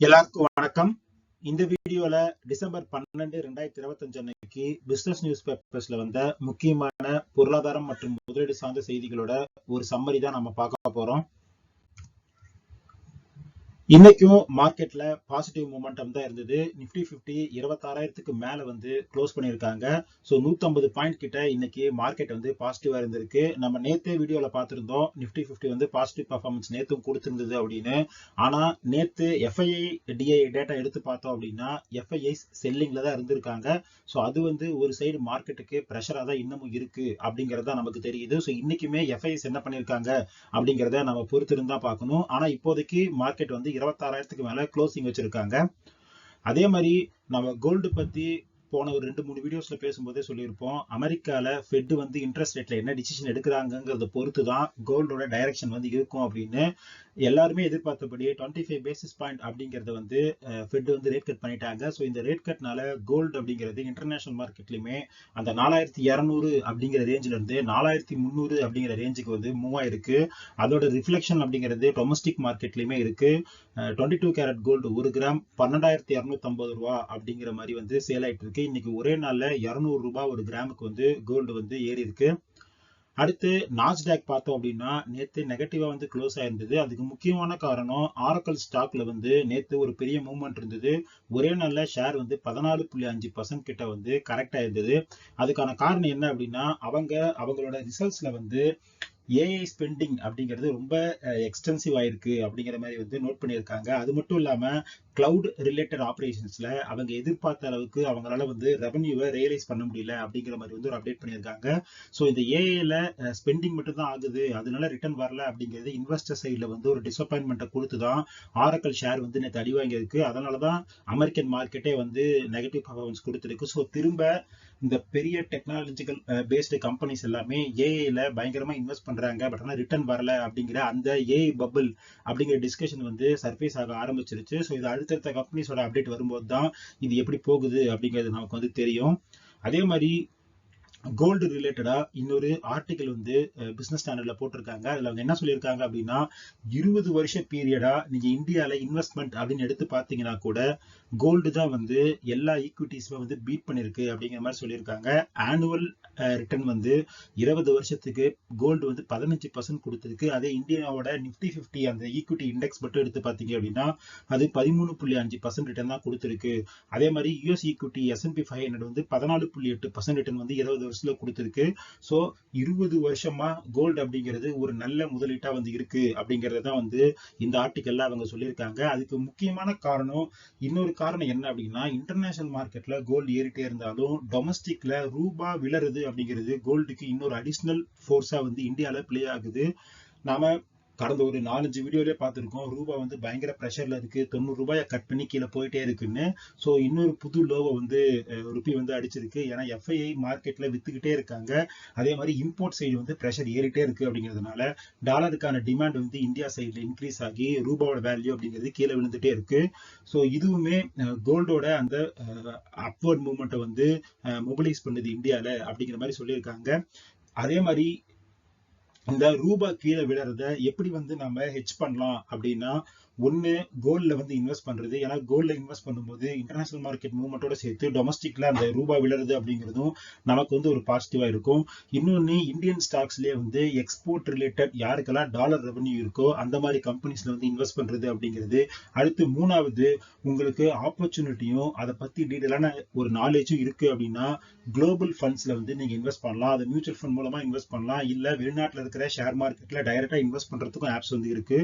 எல்லாருக்கும் வணக்கம். இந்த வீடியோல டிசம்பர் பன்னெண்டு ரெண்டாயிரத்தி இருபத்தஞ்சு அன்னைக்கு பிசினஸ் நியூஸ் பேப்பர்ஸ்ல வந்த முக்கியமான பொருளாதாரம் மற்றும் முதலீடு சார்ந்த செய்திகளோட ஒரு சம்மரி தான் நம்ம பார்க்க போறோம். இன்னைக்கும் மார்க்கெட்ல பாசிட்டிவ் மூமெண்டம் தான் இருந்தது. நிப்டி பிப்டி இருபத்தாறாயிரத்துக்கு மேல வந்து க்ளோஸ் பண்ணியிருக்காங்க. ஸோ நூத்தம்பது பாயிண்ட் கிட்ட இன்னைக்கு மார்க்கெட் வந்து பாசிட்டிவா இருந்திருக்கு. நம்ம நேத்தே வீடியோல பார்த்திருந்தோம். நிப்டி பிப்டி வந்து பாசிட்டிவ் பர்ஃபார்மன்ஸ் நேத்தும் கொடுத்திருந்தது அப்படின்னு. ஆனா நேத்து எஃப்ஐஐ டிஐ டேட்டா எடுத்து பார்த்தோம் அப்படின்னா எஃப்ஐஐ செல்லிங்ல தான் இருந்திருக்காங்க. ஸோ அது வந்து ஒரு சைடு மார்க்கெட்டுக்கு ப்ரெஷரா தான் இன்னமும் இருக்கு அப்படிங்கறதா நமக்கு தெரியுது. ஸோ இன்னைக்குமே எஃப்ஐஎஸ் என்ன பண்ணியிருக்காங்க அப்படிங்கறத நம்ம பொறுத்திருந்தா பார்க்கணும். ஆனா இப்போதைக்கு மார்க்கெட் வந்து இருபத்தாறாயிரத்துக்கு மேல க்ளோசிங் வச்சிருக்காங்க. அதே மாதிரி நம்ம கோல்டு பத்தி போன ஒரு ரெண்டு மூணு வீடியோஸ்ல பேசும்போதே சொல்லியிருப்போம். அமெரிக்கால ஃபெட் வந்து இன்ட்ரெஸ்ட் ரேட்ல என்ன டிசிஷன் எடுக்கிறாங்கிறத பொறுத்து தான் கோல்டோட டைரக்ஷன் வந்து இருக்கும் அப்படின்னு எல்லாருமே எதிர்பார்த்தபடி டுவெண்ட்டி ஃபைவ் பேசிஸ் பாயிண்ட் அப்படிங்கிறது வந்து ஃபெட் வந்து ரேட் கட் பண்ணிட்டாங்க. ஸோ இந்த ரேட் கட்னால கோல்டு அப்படிங்கிறது இன்டர்நேஷனல் மார்க்கெட்லையுமே அந்த நாலாயிரத்தி இரநூறு அப்படிங்கிற ரேஞ்சில இருந்து நாலாயிரத்தி முந்நூறு அப்படிங்கிற ரேஞ்சுக்கு வந்து மூவ் ஆயிருக்கு. அதோட ரிஃப்ளெக்ஷன் அப்படிங்கிறது டொமஸ்டிக் மார்க்கெட்லையுமே இருக்கு. டுவெண்ட்டி டூ கேரட் கோல்டு ஒரு கிராம் பன்னெண்டாயிரத்தி இரநூத்தம்பது ரூபா அப்படிங்கிற மாதிரி வந்து சேல் ஆயிட்டு இருக்கு. இன்னைக்கு ஒரே நாளில் இரநூறு ரூபா ஒரு கிராமுக்கு வந்து கோல்டு வந்து ஏறி இருக்கு அடுத்து நாஸ்டாக் பார்த்தோம் அப்படின்னா நேத்து நெகட்டிவா வந்து க்ளோஸ் ஆயிருந்தது. அதுக்கு முக்கியமான காரணம் ஆரக்கல் ஸ்டாக்ல வந்து நேத்து ஒரு பெரிய மூவ்மெண்ட் இருந்தது. ஒரே நல்ல ஷேர் வந்து பதினாலு புள்ளி அஞ்சு பர்சன்ட் கிட்ட வந்து கரெக்டா இருந்தது. அதுக்கான காரணம் என்ன அப்படின்னா அவங்க அவங்களோட ரிசல்ட்ஸ்ல வந்து ஏஐ ஸ்பெண்டிங் அப்படிங்கிறது ரொம்ப எக்ஸ்டென்சிவ் ஆயிருக்கு அப்படிங்கிற மாதிரி வந்து நோட் பண்ணியிருக்காங்க. அது மட்டும் இல்லாமல் கிளவுட் ரிலேட்டட் ஆப்ரேஷன்ஸில் அவங்க எதிர்பார்த்த அளவுக்கு அவங்களால வந்து ரெவன்யூவை ரியலைஸ் பண்ண முடியல அப்படிங்கிற மாதிரி வந்து ஒரு அப்டேட் பண்ணியிருக்காங்க. ஸோ இந்த ஏஐல ஸ்பெண்டிங் மட்டும் தான் ஆகுது. அதனால ரிட்டர்ன் வரல அப்படிங்கிறது இன்வெஸ்டர் சைடில் வந்து ஒரு டிசப்பாயின்மெண்ட்டை கொடுத்து தான் ஆரக்கல் ஷேர் வந்து நேற்று அடி வாங்கியிருக்கு. அதனால தான் அமெரிக்கன் மார்க்கெட்டே வந்து நெகட்டிவ் பர்ஃபார்மன்ஸ் கொடுத்துருக்கு. ஸோ திரும்ப இந்த பெரிய டெக்னாலஜிக்கல் பேஸ்டு கம்பெனிஸ் எல்லாமே ஏஐல பயங்கரமா இன்வெஸ்ட் பண்றாங்க. பட் ஆனால் ரிட்டர்ன் வரல அப்படிங்கிற அந்த ஏஐ பபிள் அப்படிங்கிற டிஸ்கஷன் வந்து சர்ஃபேஸ் ஆக ஆரம்பிச்சிருச்சு. ஸோ இது அடுத்தடுத்த கம்பெனிஸோட அப்டேட் வரும்போது தான் இது எப்படி போகுது அப்படிங்கிறது நமக்கு வந்து தெரியும். அதே மாதிரி கோல்டு ரிலேட்டடா இன்னொரு ஆர்டிகல் வந்து பிசினஸ் ஸ்டாண்டர்ட்ல போட்டிருக்காங்க. அதுல அவங்க என்ன சொல்லியிருக்காங்க அப்படின்னா இருபது வருஷ பீரியடா நீங்க இந்தியால இன்வெஸ்ட்மெண்ட் அப்படின்னு எடுத்து பாத்தீங்கன்னா கூட கோல்டு தான் வந்து எல்லா ஈக்விட்டிஸுமே வந்து பீட் பண்ணிருக்கு அப்படிங்கிற மாதிரி சொல்லியிருக்காங்க. ஆனுவல் ரிட்டர்ன் வந்து இருபது வருஷத்துக்கு கோல்டு வந்து பதினஞ்சு பர்சன்ட் கொடுத்துருக்கு. அதே இந்தியாவோட நிப்டி பிப்டி அந்த ஈக்விட்டி இண்டெக்ஸ் மட்டும் எடுத்து பார்த்தீங்க அப்படின்னா அது பதிமூணு புள்ளி அஞ்சு பர்சன்ட் ரிட்டர்ன் தான் கொடுத்துருக்கு. அதே மாதிரி US equity S and P five hundred வந்து பதினாலு புள்ளி எட்டு பர்சன்ட் ரிட்டர்ன் வந்து இருபது வருஷத்துல கொடுத்துருக்கு. ஸோ இருபது வருஷமா கோல்டு அப்படிங்கிறது ஒரு நல்ல முதலீட்டா வந்து இருக்கு அப்படிங்கறத தான் வந்து இந்த ஆர்டிக்கல்ல அவங்க சொல்லியிருக்காங்க. அதுக்கு முக்கியமான காரணம் இன்னொரு காரணம் என்ன அப்படின்னா இன்டர்நேஷனல் மார்க்கெட்ல கோல்டு ஏறிட்டே இருந்தாலும் டொமஸ்டிக்ல ரூபா விளருது அப்படிங்கிறது கோல்டுக்கு இன்னொரு அடிஷ்னல் ஃபோர்ஸா வந்து இந்தியால பிளே ஆகுது. நாம கடந்த ஒரு நாலஞ்சு வீடியோலயே பார்த்துருக்கோம். ரூபா வந்து பயங்கர ப்ரெஷர்ல இருக்கு. தொண்ணூறு ரூபாயை கட் பண்ணி கீழே போயிட்டே இருக்குன்னு. ஸோ இன்னொரு புது லோவை வந்து ருப்பி வந்து அடிச்சிருக்கு. ஏன்னா எஃப்ஐஐ மார்க்கெட்ல வித்துக்கிட்டே இருக்காங்க. அதே மாதிரி இம்போர்ட் சைடு வந்து ப்ரெஷர் ஏறிட்டே இருக்கு அப்படிங்கிறதுனால டாலருக்கான டிமாண்ட் வந்து இந்தியா சைடில் இன்க்ரீஸ் ஆகி ரூபாவோட வேல்யூ அப்படிங்கிறது கீழே விழுந்துட்டே இருக்கு. ஸோ இதுவுமே கோல்டோட அந்த அப்வர்ட் மூவ்மெண்ட்டை வந்து மொபிலைஸ் பண்ணுது இந்தியாவில் அப்படிங்கிற மாதிரி சொல்லியிருக்காங்க. அதே மாதிரி இந்த ரூபா கீழே விழறத எப்படி வந்து நம்ம ஹெச் பண்ணலாம் அப்படின்னா ஒன்று கோல்டில் வந்து இன்வெஸ்ட் பண்ணுறது ஏன்னா கோல்டில் இன்வெஸ்ட் பண்ணும்போது இன்டர்நேஷனல் மார்க்கெட் மூவ்மெண்ட்டோட சேர்த்து டொமஸ்டிக்கில் அந்த ரூபாய் விழுறது அப்படிங்கிறதும் நமக்கு வந்து ஒரு பாசிட்டிவாக இருக்கும். இன்னொன்று இந்தியன் ஸ்டாக்ஸ்லேயே வந்து எக்ஸ்போர்ட் ரிலேட்டட் யாருக்கெல்லாம் டாலர் ரெவன்யூ இருக்கோ அந்த மாதிரி கம்பெனிஸில் வந்து இன்வெஸ்ட் பண்ணுறது அப்படிங்கிறது. அடுத்து மூணாவது உங்களுக்கு ஆப்பர்ச்சுனிட்டியும் அதை பற்றி டீட்டெயிலான ஒரு நாலேஜும் இருக்குது அப்படின்னா குளோபல் ஃபண்ட்ஸில் வந்து நீங்கள் இன்வெஸ்ட் பண்ணலாம். அது மியூச்சுவல் ஃபண்ட் மூலமாக இன்வெஸ்ட் பண்ணலாம். இல்லை வெளிநாட்டில் இருக்கிற ஷேர் மார்க்கெட்டில் டைரெக்டாக இன்வெஸ்ட் பண்ணுறதுக்கும் ஆப்ஸ் வந்து இருக்கு.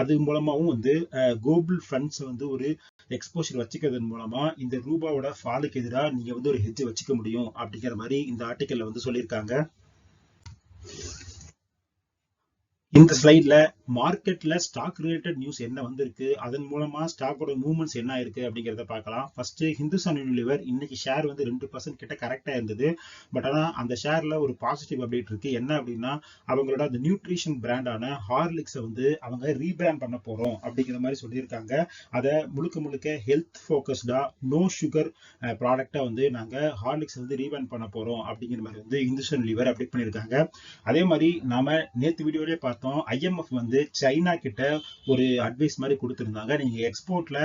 அது மூலமாகவும் வந்து குளோபல் ஃபண்ட்ஸ் வந்து ஒரு எக்ஸ்போஷர் வச்சுக்கிறதன் மூலமா இந்த ரூபாவோட ஃபாலுக்கு எதிராக நீங்க வந்து ஒரு ஹெஜ் வச்சுக்க முடியும் அப்படிங்கிற மாதிரி இந்த ஆர்டிக்கல்ல வந்து சொல்லியிருக்காங்க. இந்த ஸ்லைட்ல மார்க்கெட்ல ஸ்டாக் ரிலேட்டட் நியூஸ் என்ன வந்திருக்கு அதன் மூலமா ஸ்டாக்கோட மூவ்மெண்ட்ஸ் என்ன ஆயிருக்கு அப்படிங்கிறத பார்க்கலாம். ஃபர்ஸ்ட் ஹிந்துஸ்தான் யூனிலிவர் இன்னைக்கு ஷேர் வந்து ரெண்டு பர்சன்ட் கிட்ட கரெக்டா இருந்தது. பட் ஆனா அந்த ஷேர்ல ஒரு பாசிட்டிவ் அப்டேட் இருக்கு. என்ன அப்படின்னா அவங்களோட அந்த நியூட்ரிஷன் பிராண்டான ஹார்லிக்ஸை வந்து அவங்க ரீபிராண்ட் பண்ண போறோம் அப்படிங்கிற மாதிரி சொல்லியிருக்காங்க. அதை முழுக்க முழுக்க ஹெல்த் ஃபோக்கஸ்டா நோ சுகர் ப்ராடக்டா வந்து நாங்க ஹார்லிக்ஸ் வந்து ரீபிராண்ட் பண்ண போறோம் அப்படிங்கிற மாதிரி வந்து ஹிந்துஸ்தான் யூனிலிவர் அப்டேட் பண்ணியிருக்காங்க. அதே மாதிரி நாம நேற்று வீடியோலேயே பார்த்தோம் ஐஎம்எஃப் வந்து வந்து சைனா கிட்ட ஒரு அட்வைஸ் மாதிரி கொடுத்துருந்தாங்க. நீங்க எக்ஸ்போர்ட்ல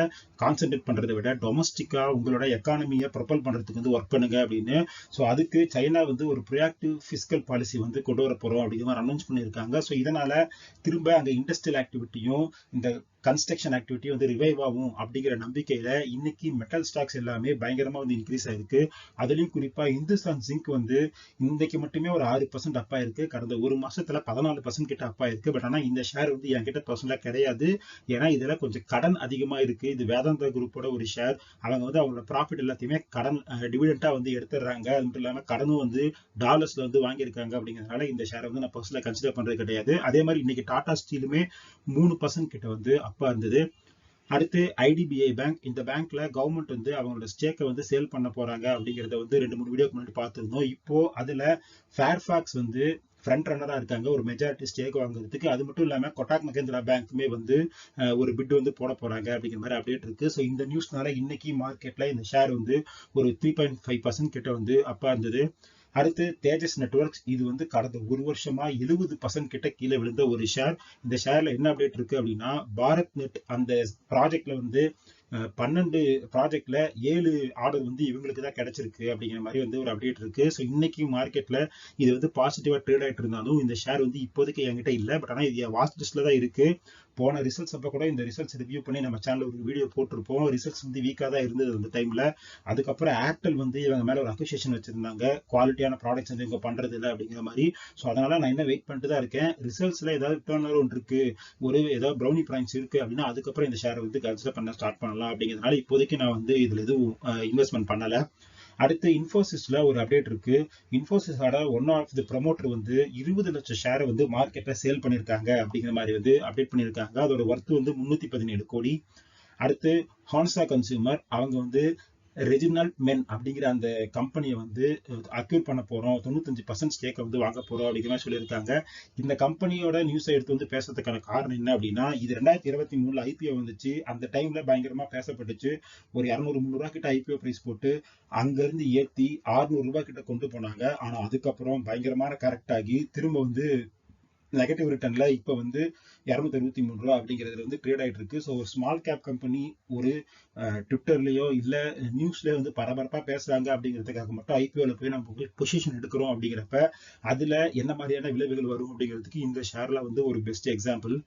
கான்சென்ட்ரேட் பண்றதை விட டொமஸ்டிக்காக உங்களோட எக்கானமியை ப்ரொபல் பண்ணுறதுக்கு வந்து ஒர்க் பண்ணுங்க அப்படின்னு. ஸோ அதுக்கு சைனா வந்து ஒரு ப்ரியாக்டிவ் பிசிக்கல் பாலிசி வந்து கொண்டு வர போகிறோம் அப்படிங்கிற மாதிரி அனௌன்ஸ் பண்ணியிருக்காங்க. ஸோ இதனால திரும்ப அங்கே இண்டஸ்ட்ரியல் ஆக்டிவிட்டியும் இந்த கன்ஸ்ட்ரக்ஷன் ஆக்டிவிட்டி வந்து ரிவைவ் ஆகும் அப்படிங்கிற நம்பிக்கையில இன்னைக்கு மெட்டல் ஸ்டாக்ஸ் எல்லாமே பயங்கரமா வந்து இன்க்ரீஸ் ஆயிருக்கு. அதுலயும் குறிப்பா இந்துஸ்தான் ஜிங்க் வந்து இன்னைக்கு மட்டுமே ஒரு ஆறு பர்சன்ட் அப்பா இருக்கு கடந்த ஒரு மாசத்துல பதினாலு பர்சன்ட் கிட்ட அப்பா இருக்கு பட் ஆனா இந்த ஷேர் வந்து என்கிட்ட பர்சன்டா கிடையாது. ஏன்னா இதுல கொஞ்சம் கடன் அதிகமா இருக்கு. இது வேதாந்தா குரூப்போட ஒரு ஷேர் அவங்க வந்து அவங்களோட ப்ராஃபிட் எல்லாத்தையுமே கடன் டிவிடெண்டா வந்து எடுத்துடுறாங்க. அது மட்டும் இல்லாம கடனும் வந்து டாலர்ஸ்ல வந்து வாங்கியிருக்காங்க அப்படிங்கிறதுனால இந்த ஷேரை வந்து நான் பர்சனலா கன்சிடர் பண்றது கிடையாது. அதே மாதிரி இன்னைக்கு டாடா ஸ்டீலுமே மூணு பர்சன்ட் கிட்ட வந்து அப்பா இருந்தது. அடுத்து ஐடிபிஐ பேங்க் இந்த பேங்க்ல கவர்மெண்ட் வந்து அவங்களோட ஸ்டேக்கை வந்து சேல் பண்ண போறாங்க அப்படிங்கறத வந்து ரெண்டு மூணு வீடியோக்கு முன்னாடி பார்த்துருந்தோம். இப்போ அதுல ஃபேர்ஃபாக்ஸ் வந்து ஃப்ரண்ட் ரன்னரா இருக்காங்க. ஒரு மெஜாரிட்டி ஸ்டேக் வாங்குறதுக்கு. அது மட்டும் இல்லாம கொட்டாக் மகேந்திரா பேங்க்குமே வந்து ஒரு பிட் வந்து போட போறாங்க அப்படிங்கிற மாதிரி அப்டேட் இருக்கு. ஸோ இந்த நியூஸ்னால இன்னைக்கு மார்க்கெட்ல இந்த ஷேர் வந்து ஒரு த்ரீ பாயிண்ட் ஃபைவ் பர்சன்ட் கிட்ட வந்து அப்பா இருந்தது. அடுத்து தேஜஸ் நெட்ஒர்க்ஸ் இது வந்து கடந்த ஒரு வருஷமா எழுபது பர்சன்ட் கிட்ட கீழே விழுந்த ஒரு ஷேர் இந்த ஷேர்ல என்ன அப்டேட் இருக்கு அப்படின்னா பாரத் நெட் அந்த ப்ராஜெக்ட்ல வந்து பன்னெண்டு ப்ராஜெக்ட்ல ஏழு ஆர்டர் வந்து இவங்களுக்கு தான் கிடைச்சிருக்கு அப்படிங்கிற மாதிரி வந்து ஒரு அப்டேட் இருக்கு. ஸோ இன்னைக்கு மார்க்கெட்ல இது வந்து பாசிட்டிவா ட்ரேட் ஆயிட்டு இருந்தாலும் இந்த ஷேர் வந்து இப்போதைக்கு என்கிட்ட இல்லை. பட் ஆனால் இது வாட்ச் லிஸ்ட்ல தான் இருக்கு. போன ரிசல்ட்ஸ் அப்போ கூட இந்த ரிசல்ட்ஸ் ரிவ்யூ பண்ணி நம்ம சேனல் ஒரு வீடியோ போட்டிருப்போம். ரிசல்ட்ஸ் வந்து வீக்காக தான் இருந்தது அந்த டைம்ல அதுக்கப்புறம் ஏர்டெல் வந்து இவங்க மேல ஒரு அக்யூசியேஷன் வச்சிருந்தாங்க. குவாலிட்டியான ப்ராடக்ட்ஸ் வந்து இவங்க பண்றது இல்லை அப்படிங்கிற மாதிரி. ஸோ அதனால நான் என்ன வெயிட் பண்ணிட்டு தான் இருக்கேன் ரிசல்ட்ஸ்ல ஏதாவது டேர்ன் ஒன்று இருக்கு. ஒரு ஏதாவது ப்ரௌனி ப்ராயின்ஸ் இருக்கு அப்படின்னா அதுக்கப்புறம் இந்த ஷேரை வந்து கன்சிடர் பண்ண ஸ்டார்ட் பண்ணலாம் அப்படிங்கிறதுனால இப்போதைக்கு நான் வந்து இதுல எதுவும் இன்வெஸ்ட்மெண்ட் பண்ணல. அடுத்து இன்ஃபோசிஸ்ல ஒரு அப்டேட் இருக்கு. இன்ஃபோசிஸோட ஒன் ஆஃப் தி ப்ரமோட்டர் வந்து இருபது லட்சம் ஷேரை வந்து மார்க்கெட்ல சேல் பண்ணிருக்காங்க அப்படிங்கிற மாதிரி வந்து அப்டேட் பண்ணிருக்காங்க. அதோட ஒர்த் வந்து முன்னூத்தி பதினேழு கோடி. அடுத்து ஹான்சா கன்சியூமர் அவங்க வந்து ரெஜினல் மென் அப்படிங்கிற அந்த கம்பெனியை வந்து அக்யூர் பண்ண போறோம். தொண்ணூத்தஞ்சு பர்சன்ட் ஸ்டேக்கை வந்து வாங்க போறோம் அப்படிங்கிற மாதிரி சொல்லியிருக்காங்க. இந்த கம்பெனியோட நியூஸை எடுத்து வந்து பேசுறதுக்கான காரணம் என்ன அப்படின்னா இது ரெண்டாயிரத்தி இருபத்தி மூணுல ஐபிஓ வந்துச்சு. அந்த டைம்ல பயங்கரமா பேசப்பட்டுச்சு. ஒரு இரநூறு முந்நூறுவா கிட்ட ஐபிஓ பிரைஸ் போட்டு அங்கிருந்து ஏற்றி ஏத்தி ஆறுநூறு ரூபாய் கிட்ட கொண்டு போனாங்க. ஆனா அதுக்கப்புறம் பயங்கரமான கரெக்ட் ஆகி திரும்ப வந்து நெகட்டிவ் ரிட்டர்ன்ல இப்போ வந்து இரநூத்தி அறுபத்தி மூணு ரூபா அப்படிங்கிறதுல வந்து ட்ரேட் ஆயிட்டு இருக்கு. ஸோ ஒரு ஸ்மால் கேப் கம்பெனி ஒரு ட்விட்டர்லயோ இல்ல நியூஸ்லயோ வந்து பரபரப்பா பேசுறாங்க அப்படிங்கிறதுக்காக மட்டும் ஐபிஓல போய் நம்ம பொசிஷன் எடுக்கிறோம் அப்படிங்கிறப்ப அதுல என்ன மாதிரியான விளைவுகள் வரும் அப்படிங்கிறதுக்கு இந்த ஷேர்ல வந்து ஒரு பெஸ்ட் எக்ஸாம்பிள்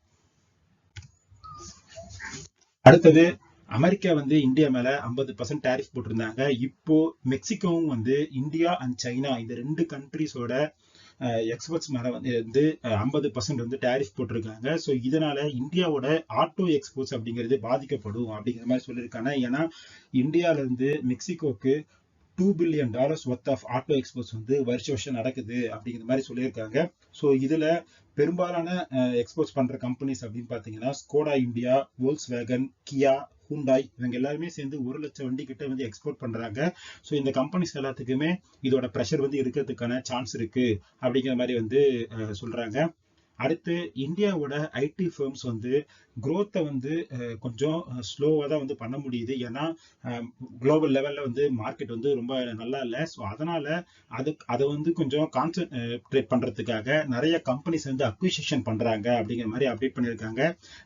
அடுத்தது அமெரிக்கா வந்து இந்தியா மேல ஐம்பது பர்சன்ட் டேரிஃப் போட்டிருந்தாங்க. இப்போ மெக்சிகோவும் வந்து இந்தியா அண்ட் சைனா இந்த ரெண்டு கண்ட்ரிஸோட எக்ஸ்போர்ட்ஸ் மேல வந்து ஐம்பது பர்சன்ட் வந்து டேரிஃப் போட்டிருக்காங்க. ஸோ இதனால இந்தியாவோட ஆட்டோ எக்ஸ்போர்ட்ஸ் அப்படிங்கிறது பாதிக்கப்படும் அப்படிங்கிற மாதிரி சொல்லியிருக்காங்க. ஏன்னா இந்தியால இருந்து மெக்சிகோக்கு two billion dollars worth of auto exports வந்து வருஷ வருஷம் நடக்குது அப்படிங்கிற மாதிரி சொல்லியிருக்காங்க. ஸோ இதுல பெரும்பாலான எக்ஸ்போர்ட்ஸ் பண்ற கம்பெனிஸ் அப்படின்னு பாத்தீங்கன்னா Skoda India Volkswagen Kia Hyundai இவங்க எல்லாருமே சேர்ந்து ஒரு லட்சம் வண்டி கிட்ட வந்து எக்ஸ்போர்ட் பண்றாங்க. ஸோ இந்த கம்பெனிஸ் எல்லாத்துக்குமே இதோட ப்ரெஷர் வந்து இருக்கிறதுக்கான சான்ஸ் இருக்கு அப்படிங்கிற மாதிரி வந்து சொல்றாங்க. அடுத்து இந்தியாவோட ஐடி ஃபேர்ம்ஸ் வந்து குரோத்தை வந்து கொஞ்சம் ஸ்லோவாக தான் வந்து பண்ண முடியுது. ஏன்னா குளோபல் லெவலில் வந்து மார்க்கெட் வந்து ரொம்ப நல்லா இல்லை. ஸோ அதனால அது அதை வந்து கொஞ்சம் கான்சன்ட்ரேட் பண்ணுறதுக்காக நிறைய கம்பெனிஸ் வந்து அக்விசேஷன் பண்ணுறாங்க அப்படிங்கிற மாதிரி அப்டேட் பண்ணியிருக்காங்க.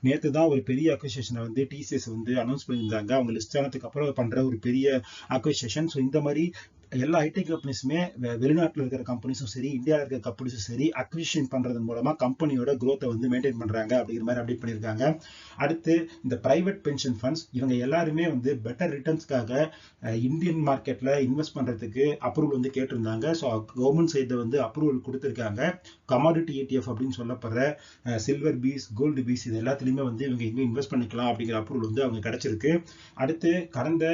நேற்று தான் ஒரு பெரிய அக்விசேஷனை வந்து டிசிஎஸ் வந்து அனௌன்ஸ் பண்ணியிருந்தாங்க. அவங்க லிஸ்ட் ஆனதுக்கு அப்புறம் பண்ணுற ஒரு பெரிய அக்விசேஷன் ஸோ இந்த மாதிரி எல்லா ஐடி கம்பெனிஸுமே வெளிநாட்டில் இருக்கிற கம்பெனிஸும் சரி இந்தியாவில் இருக்கிற கம்பெனிஸும் சரி அக்விஷன் பண்ணுறது மூலமாக கம்பெனியோட க்ரோத்தை வந்து மெயின்டைன் பண்ணுறாங்க அப்படிங்கிற மாதிரி அப்டேட் பண்ணியிருக்காங்க. அடுத்து இந்த ப்ரைவேட் பென்ஷன் ஃபண்ட்ஸ் இவங்க எல்லாருமே வந்து பெட்டர் ரிட்டர்ன்ஸ்க்காக இந்தியன் மார்க்கெட்டில் இன்வெஸ்ட் பண்ணுறதுக்கு அப்ரூவல் வந்து கேட்டிருந்தாங்க. ஸோ கவர்மெண்ட் சைடில் வந்து அப்ரூவல் கொடுத்துருக்காங்க. கமாடிட்டி ஏடிஎஃப் அப்படின்னு சொல்லப்படுற சில்வர் பீஸ் கோல்டு பீஸ் இது எல்லாத்துலேயுமே வந்து இவங்க இங்கே இன்வெஸ்ட் பண்ணிக்கலாம் அப்படிங்கிற அப்ரூவல் வந்து அவங்க கிடைச்சிருக்கு. அடுத்து கடந்த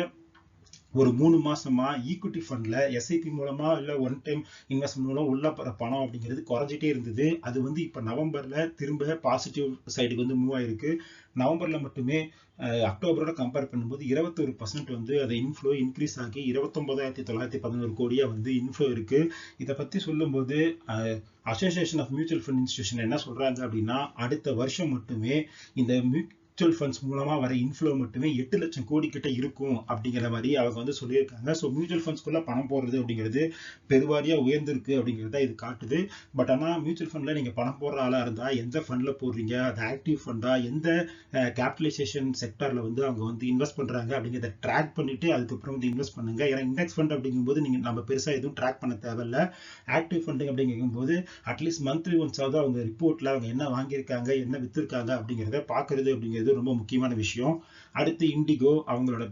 ஒரு மூணு மாசமா ஈக்விட்டி ஃபண்ட்ல எஸ்ஐபி மூலமா இல்ல ஒன் டைம் இன்வெஸ்ட்மெண்ட் மூலம் உள்ள பணம் அப்படிங்கிறது குறைஞ்சிட்டே இருந்தது. அது வந்து இப்ப நவம்பர்ல திரும்ப பாசிட்டிவ் சைடுக்கு வந்து மூவ் ஆயிருக்கு. நவம்பர்ல மட்டுமே அக்டோபரோட கம்பேர் பண்ணும்போது இருபத்தொரு பர்சன்ட் வந்து அது இன்ஃப்ளோ இன்க்ரீஸ் ஆகி இருபத்தொன்பதாயிரத்தி தொள்ளாயிரத்தி பதினோரு கோடியா வந்து இன்ஃப்ளோ இருக்கு. இதை பத்தி சொல்லும்போது association of mutual fund institution என்ன சொல்றாங்க அப்படின்னா அடுத்த வருஷம் மட்டுமே இந்த மியூச்சுவல் ஃபண்ட்ஸ் மூலமாக வர இன்ஃப்ளோ மட்டுமே எட்டு லட்சம் கோடி கிட்ட இருக்கும் அப்படிங்கிற மாதிரி அவங்க வந்து சொல்லியிருக்காங்க. ஸோ மியூச்சுவல் ஃபண்ட்ஸ்குள்ளே பணம் போடுறது அப்படிங்கிறது பெருவாரியாக உயர்ந்திருக்கு அப்படிங்கிறத இது காட்டுது. பட் ஆனால் மியூச்சுவல் ஃபண்டில் நீங்கள் பணம் போடுற ஆளாக இருந்தால் எந்த ஃபண்டில் போடுறீங்க? அது ஆக்டிவ் ஃபண்டாக எந்த கேபிட்டலைசேஷன் செக்டரில் வந்து அவங்க வந்து இன்வெஸ்ட் பண்ணுறாங்க அப்படிங்கிறத ட்ராக் பண்ணிவிட்டு அதுக்கப்புறம் வந்து இன்வெஸ்ட் பண்ணுங்க. ஏன்னா இண்டெக்ஸ் ஃபண்ட் அப்படிங்கும்போது நீங்கள் நம்ம பெருசாக எதுவும் ட்ராக் பண்ண தேவையில்ல. ஆக்டிவ் ஃபண்டிங் அப்படிங்கும்போது அட்லீஸ்ட் மந்த்லி ஒன்ஸாவது அவங்க ரிப்போர்ட்டில் அவங்க என்ன வாங்கியிருக்காங்க என்ன விற்றுருக்காங்க அப்படிங்கிறத பார்க்குறது அப்படிங்கிறது ரொம்ப முக்கியமான விஷயம். அடுத்து இண்டிகோ அவங்களோட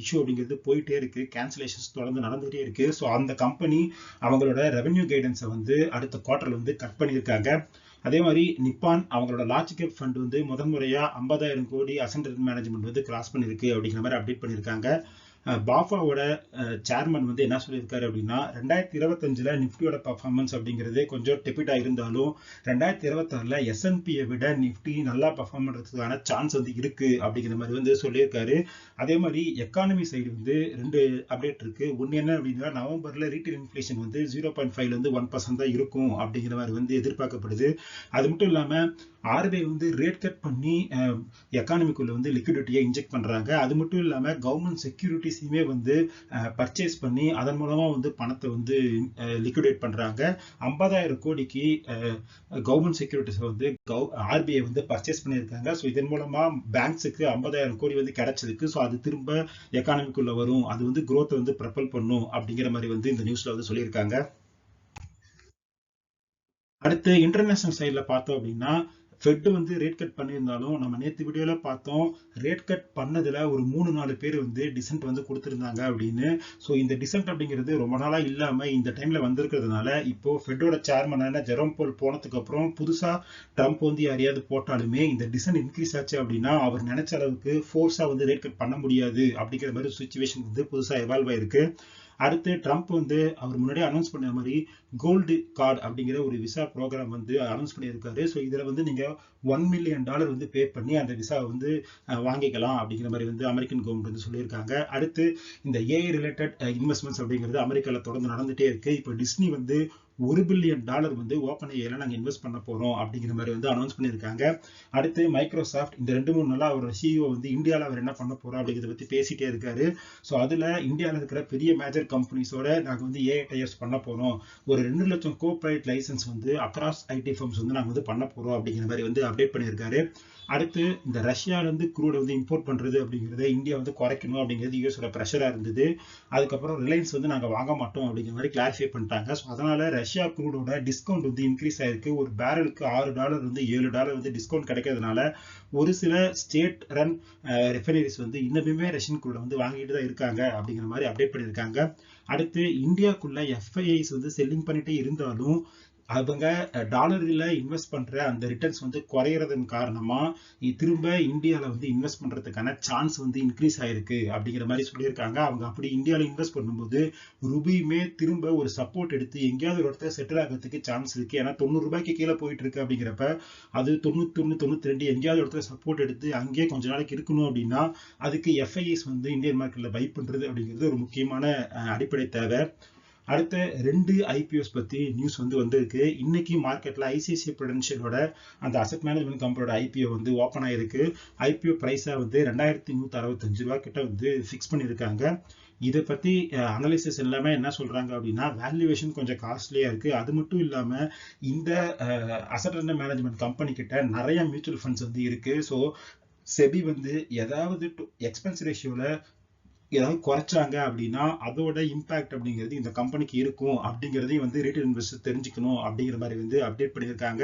இஷ்யூ அப்படிங்கிறது போயிட்டே இருக்கு. கேன்சலேஷன்ஸ் தொடர்ந்து நடந்துகிட்டே இருக்கு. ஸோ அந்த கம்பெனி அவங்களோட ரெவென்யூ கைடன்ஸை வந்து அடுத்த குவார்டர்ல வந்து கட் பண்ணியிருக்காங்க. அதே மாதிரி நிப்பான் அவங்களோட லார்ஜ் கேப் ஃபண்ட் வந்து முதன்முறையாக ஐம்பதாயிரம் கோடி அசன்ட் மேனேஜ்மெண்ட் வந்து கிராஸ் பண்ணிருக்கு அப்படிங்கிற மாதிரி அப்டேட் பண்ணியிருக்காங்க. பாஃபாவோட சேர்மன் வந்து என்ன சொல்லியிருக்காரு அப்படின்னா ரெண்டாயிரத்தி இருபத்தஞ்சில் நிஃப்டியோட பர்ஃபார்மன்ஸ் அப்படிங்கிறது கொஞ்சம் டெபிட்டாக இருந்தாலும் ரெண்டாயிரத்தி இருபத்தாறுல எஸ்என்பியை விட நிஃப்டி நல்லா பர்ஃபார்ம் பண்ணுறதுக்கான சான்ஸ் வந்து இருக்கு அப்படிங்கிற மாதிரி வந்து சொல்லியிருக்காரு. அதே மாதிரி எக்கானமி சைடு வந்து ரெண்டு அப்டேட் இருக்குது ஒன்று என்ன அப்படின்னா நவம்பரில் ரீட்டைல் இன்ஃப்ளேஷன் வந்து ஜீரோ பாயிண்ட் ஃபைவ்லேருந்து ஒன் பர்சன்ட் தான் இருக்கும் அப்படிங்கிற மாதிரி வந்து எதிர்பார்க்கப்படுது. அது மட்டும் இல்லாமல் ஆர்பிஐ வந்து ரேட் கட் பண்ணி எக்கானமிக்குள்ள வந்து லிக்விடிட்டியை இன்ஜெக்ட் பண்றாங்க. அது மட்டும் இல்லாம கவர்மெண்ட் செக்யூரிட்டிஸையுமே வந்து பர்ச்சேஸ் பண்ணி அதன் மூலமா வந்து பணத்தை வந்து லிக்விடேட் பண்றாங்க. ஐம்பதாயிரம் கோடிக்கு கவர்மெண்ட் செக்யூரிட்டிஸை வந்து கவ் ஆர்பிஐ வந்து பர்ச்சேஸ் பண்ணியிருக்காங்க. ஸோ இதன் மூலமா பேங்க்ஸுக்கு ஐம்பதாயிரம் கோடி வந்து கிடைச்சதுக்கு ஸோ அது திரும்ப எக்கானமிக்குள்ள வரும். அது வந்து க்ரோத்தை வந்து ப்ரப்பல் பண்ணும் அப்படிங்கிற மாதிரி வந்து இந்த நியூஸ்ல வந்து சொல்லியிருக்காங்க. அடுத்து இன்டர்நேஷனல் சைடில் பார்த்தோம் அப்படின்னா ஃபெட் வந்து ரேட் கட் பண்ணியிருந்தாலும் நம்ம நேற்று வீடியோவில் பார்த்தோம் ரேட் கட் பண்ணதில் ஒரு மூணு நாலு பேர் வந்து டிசன்ட் வந்து கொடுத்துருந்தாங்க அப்படின்னு. ஸோ இந்த டிசன்ட் அப்படிங்கிறது ரொம்ப நாளாக இல்லாமல் இந்த டைமில் வந்திருக்கிறதுனால இப்போ ஃபெட்டோட சேர்மனான ஜெரோம் போல் போனதுக்கு அப்புறம் புதுசா ட்ரம்ப் வந்து யாரையாவது போட்டாலுமே இந்த டிசன்ட் இன்க்ரீஸ் ஆச்சு அப்படின்னா அவர் நினைச்ச அளவுக்கு ஃபோர்ஸாக வந்து ரேட் கட் பண்ண முடியாது அப்படிங்கிற மாதிரி சுச்சுவேஷன் வந்து புதுசாக எவால்வ் ஆயிருக்கு. அடுத்து ட்ரம்ப் வந்து அவர் முன்னாடியே அனௌன்ஸ் பண்ண மாதிரி கோல்டு கார்டு அப்படிங்கிற ஒரு விசா ப்ரோக்ராம் வந்து அனௌன்ஸ் பண்ணியிருக்காரு. ஸோ இதில் வந்து நீங்கள் ஒன் மில்லியன் டாலர் வந்து பே பண்ணி அந்த விசாவை வந்து வாங்கிக்கலாம் அப்படிங்கிற மாதிரி வந்து அமெரிக்கன் கவர்மெண்ட் வந்து சொல்லியிருக்காங்க. அடுத்து இந்த ஏஐ ரிலேட்டட் இன்வெஸ்ட்மெண்ட்ஸ் அப்படிங்கிறது அமெரிக்காவில் தொடர்ந்து நடந்துகிட்டே இருக்கு. இப்போ டிஸ்னி வந்து ஒரு பில்லியன் டாலர் வந்து ஓப்பன் ஏல நாங்கள் இன்வெஸ்ட் பண்ண போகிறோம் அப்படிங்கிற மாதிரி வந்து அனௌன்ஸ் பண்ணியிருக்காங்க. அடுத்து மைக்ரோசாஃப்ட் இந்த ரெண்டு மூணு நாளாக அவரோட சிஇஓ வந்து இந்தியாவில் அவர் என்ன பண்ண போகிறோம் அப்படிங்கிறத பற்றி பேசிட்டே இருக்காரு. ஸோ அதில் இந்தியாவில் இருக்கிற பெரிய மேஜர் கம்பெனிஸோட நாங்கள் வந்து ஏஐ டையர்ஸ் பண்ண போகிறோம் ஒரு ரெண்டு லட்சம் கோப்ரைட் லைசன்ஸ் வந்து அக்ராஸ் ஐடி ஃபார்ம்ஸ் வந்து நாங்கள் வந்து பண்ண போகிறோம் அப்படிங்கிற மாதிரி வந்து அப்டேட் பண்ணியிருக்காரு. அடுத்து இந்த ரஷ்யாவிலேருந்து குரூடை குரூட் வந்து இம்போர்ட் பண்ணுறது அப்படிங்கிறத இந்தியா வந்து குறைக்கணும் அப்படிங்கிறது யூஎஸோட ப்ரெஷராக இருந்தது. அதுக்கப்புறம் ரிலையன்ஸ் வந்து நாங்கள் வாங்க மாட்டோம் அப்படிங்கிற மாதிரி கிளாரிஃபை பண்ணிட்டாங்க. ஸோ அதனால் ரஷ்யா குரூடோட டிஸ்கவுண்ட் வந்து இன்க்ரீஸ் ஆயிருக்கு. ஒரு பேரலுக்கு ஆறு டாலர் வந்து ஏழு டாலர் வந்து டிஸ்கவுண்ட் கிடைக்கிறதுனால ஒரு சில ஸ்டேட் ரன் ரெஃபைனரிஸ் வந்து இன்னமுமே ரஷ்யன் குரூட வந்து வாங்கிட்டு தான் இருக்காங்க அப்படிங்கிற மாதிரி அப்டேட் பண்ணியிருக்காங்க. அடுத்து இந்தியாக்குள்ள எஃப்ஐஐஸ் வந்து செல்லிங் பண்ணிட்டே இருந்தாலும் அவங்க டாலரில் இன்வெஸ்ட் பண்ணுற அந்த ரிட்டர்ன்ஸ் வந்து குறையிறதன் காரணமாக திரும்ப இந்தியாவில் வந்து இன்வெஸ்ட் பண்ணுறதுக்கான சான்ஸ் வந்து இன்க்ரீஸ் ஆயிருக்கு அப்படிங்கிற மாதிரி சொல்லியிருக்காங்க. அவங்க அப்படி இந்தியாவில் இன்வெஸ்ட் பண்ணும்போது ருபியுமே திரும்ப ஒரு சப்போர்ட் எடுத்து எங்கேயாவது ஒரு இடத்துல செட்டில் ஆகிறதுக்கு சான்ஸ் இருக்குது ஏன்னா தொண்ணூறு ரூபாய்க்கு கீழே போயிட்டு இருக்கு அப்படிங்கிறப்ப அது தொண்ணூத்தி ஒன்று தொண்ணூத்தி ரெண்டு எங்கேயாவது ஒரு இடத்துல சப்போர்ட் எடுத்து அங்கேயே கொஞ்ச நாளைக்கு இருக்கணும் அப்படின்னா அதுக்கு எஃப்ஐஎஸ் வந்து இந்தியன் மார்க்கெட்டில் பை பண்ணுறது அப்படிங்கிறது ஒரு முக்கியமான அடிப்படை தேவை. அடுத்த ரெண்டு ஐபிஓஸ் பத்தி நியூஸ் வந்து வந்திருக்கு. இன்னைக்கு மார்க்கெட்ல ஐசிஐசிஐ ப்ரொடென்ஷியலோட அந்த அசட் மேனேஜ்மெண்ட் கம்பெனியோட ஐபிஓ வந்து ஓப்பன் ஆயிருக்கு. ஐபிஓ ப்ரைஸாக வந்து ரெண்டாயிரத்தி நூத்தி அறுபத்தஞ்சு ரூபா கிட்ட வந்து ஃபிக்ஸ் பண்ணியிருக்காங்க இதை பத்தி அனலிசிஸ் எல்லாமே என்ன சொல்றாங்க அப்படின்னா வேல்யூவேஷன் கொஞ்சம் காஸ்ட்லியா இருக்கு. அது மட்டும் இல்லாம இந்த அசட் அண்ட் மேனேஜ்மெண்ட் கம்பெனி கிட்ட நிறைய மியூச்சுவல் ஃபண்ட்ஸ் வந்து இருக்கு. ஸோ செபி வந்து ஏதாவது எக்ஸ்பென்ஸ் ரேஷியோவில் ஏதாவது குறைச்சாங்க அப்படின்னா அதோட இம்பாக்ட் அப்படிங்கிறது இந்த கம்பெனிக்கு இருக்கும். அப்படிங்கிறதையும் வந்து ரீட்டைல் இன்வெஸ்டர் தெரிஞ்சுக்கணும் அப்படிங்கிற மாதிரி வந்து அப்டேட் பண்ணியிருக்காங்க.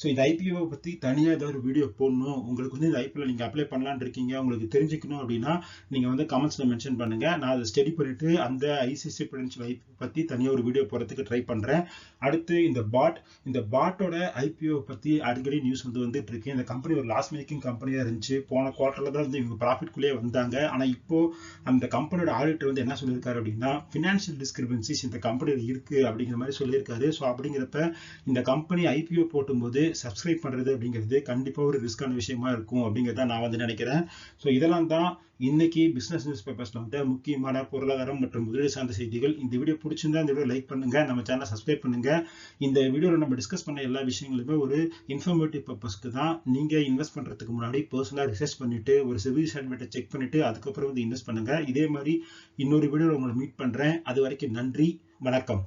ஸோ இந்த ஐபிஓ பற்றி தனியாக ஏதாவது ஒரு வீடியோ போடணும். உங்களுக்கு வந்து இந்த ஐபிஓ நீங்க அப்ளை பண்ணலான்னு இருக்கீங்க. உங்களுக்கு தெரிஞ்சுக்கணும் அப்படின்னா நீங்க வந்து கமெண்ட்ஸில் மென்ஷன் பண்ணுங்கள் நான் அதை ஸ்டடி பண்ணிட்டு அந்த ஐசிசி பொடென்ஷியல் ஐபிஓ பற்றி தனியாக ஒரு வீடியோ போகிறதுக்கு ட்ரை பண்றேன். அடுத்து இந்த பாட் இந்த பாட்டோட ஐபிஓ பத்தி அடிக்கடி நியூஸ் வந்து வந்துட்டு இருக்கு. இந்த கம்பெனி ஒரு லாஸ் மேக்கிங் கம்பெனியா இருந்துச்சு. போன குவார்ட்டரில் தான் வந்து இவங்க ப்ராஃபிட்குள்ளேயே வந்தாங்க. ஆனா இப்போது அந்த கம்பெனியோட ஆடிட்டர் வந்து என்ன சொல்லியிருக்காரு அப்படின்னா ஃபினான்ஷியல் டிஸ்கிரிபன்சிஸ் இந்த கம்பெனியில் இருக்கு அப்படிங்கிற மாதிரி சொல்லியிருக்காரு. ஸோ அப்படிங்கிறப்ப இந்த கம்பெனி ஐபிஓ போட்டும்போது சப்ஸ்கிரைப் பண்றது அப்படிங்கிறது கண்டிப்பா ஒரு ரிஸ்கான விஷயமா இருக்கும் அப்படிங்கிறத நான் வந்து நினைக்கிறேன். ஸோ இதெல்லாம் தான் இன்னைக்கு பிசினஸ் நியூஸ் பேப்பர்ஸ்ல வந்து முக்கியமான பொருளாதாரம் மற்றும் முதலீடு சார்ந்த செய்திகள். இந்த வீடியோ பிடிச்சிருந்தா இந்த வீடியோ லைக் பண்ணுங்க நம்ம சேனலை சப்ஸ்கிரைப் பண்ணுங்க. இந்த வீடியோவில் நம்ம டிஸ்கஸ் பண்ண எல்லா விஷயங்களுமே ஒரு இன்ஃபர்மேட்டிவ் பர்பஸ்க்கு தான். நீங்க இன்வெஸ்ட் பண்றதுக்கு முன்னாடி பர்சனலா ரிசர்ச் பண்ணிட்டு ஒரு சிவில் சர்டிஃபிகேட்டை செக் பண்ணிட்டு அதுக்கப்புறம் வந்து இன்வெஸ்ட் பண்ணுங்க. இதே மாதிரி இன்னொரு வீடியோவில் உங்களை மீட் பண்றேன். அது வரைக்கும் நன்றி வணக்கம்.